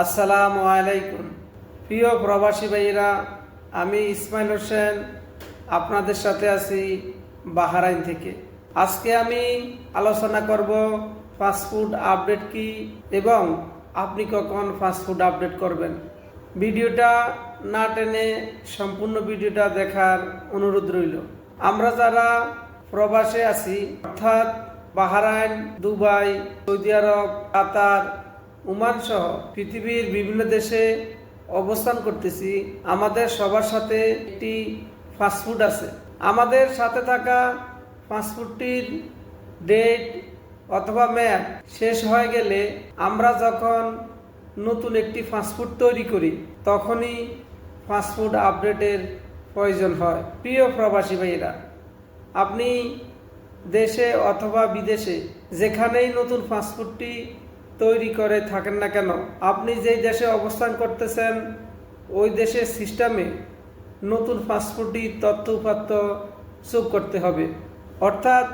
আসসালামু আলাইকুম। প্রিয় প্রবাসী ভাইয়েরা, আমি ইসমাইল হোসেন, আপনাদের সাথে আছি বাহারাইন থেকে। আজকে আমি আলোচনা করব ফাস্টফুড আপডেট কি এবং আপনি কখন ফাস্টফুড আপডেট করবেন। ভিডিওটা না টেনে সম্পূর্ণ ভিডিওটা দেখার অনুরোধ রইল। আমরা যারা প্রবাসে আছি, অর্থাৎ Bahrain, Dubai, Saudi Arabia, Qatar Oman সহ পৃথিবীর বিভিন্ন দেশে অবস্থান করতেছি। আমাদের সবার সাথে একটি ফাস্টফুড আছে। আমাদের সাথে থাকা ফাস্টফুডটির ডেট অথবা মেয়াদ শেষ হয়ে গেলে আমরা যখন নতুন একটি ফাস্টফুড তৈরি করি, তখনই ফাস্টফুড আপডেটের প্রয়োজন হয়। প্রিয় প্রবাসী ভাইয়েরা, আপনি দেশে অথবা বিদেশে যেখানেই নতুন ফাস্টফুডটি তৈরি করে থাকেন না কেন? আপনি যেই দেশে অবস্থান করতেছেন, ওই দেশের সিস্টেমে নতুন ফাস্টফুডটি তথ্য উপাত্ত যোগ করতে হবে। অর্থাৎ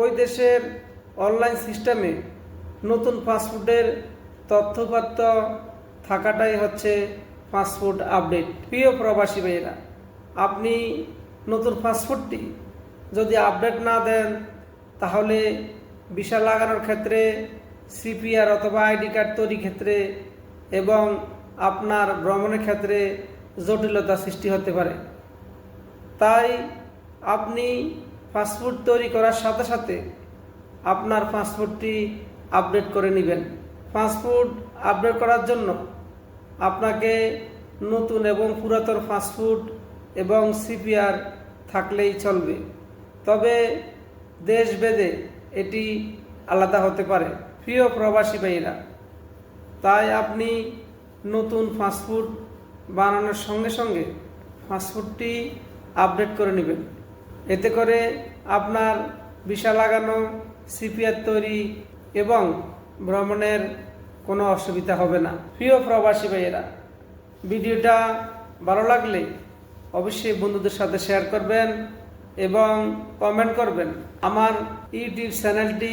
ওই দেশের অনলাইন সিস্টেমে নতুন ফাস্টফুডের তথ্যপাত্র থাকাটাই হচ্ছে ফাস্টফুড আপডেট। প্রিয় প্রবাসী ভাইয়েরা, আপনি নতুন ফাস্টফুডটি যদি আপডেট না দেন, তাহলে বিশাল লাগানোর ক্ষেত্রে সিপিআর অথবা আইডি কার্ড তৈরির ক্ষেত্রে এবং আপনার ভ্রমণের ক্ষেত্রে জটিলতা সৃষ্টি হতে পারে। তাই আপনি ফাস্টফুড তৈরি করার সাথে সাথে আপনার ফাস্টফুডটি আপডেট করে নেবেন। ফাস্টফুড আপডেট করার জন্য আপনাকে নতুন এবং পুরাতন ফাস্টফুড এবং সিপিআর থাকলেই চলবে। তবে দেশ ভেদে এটি আলাদা হতে পারে। প্রিয় প্রবাসী ভাইরা তাই আপনি নতুন ফাস্টফুড বানানোর সঙ্গে সঙ্গে ফাস্টফুডটি আপডেট করে নেবেন। এতে করে আপনার বিশা লাগানো সিপিআর তৈরি এবং ভ্রমণের কোনো অসুবিধা হবে না। প্রিয় প্রবাসী ভাইয়েরা, ভিডিওটা ভালো লাগলে অবশ্যই বন্ধুদের সাথে শেয়ার করবেন এবং কমেন্ট করবেন। আমার ইউটিউব চ্যানেলটি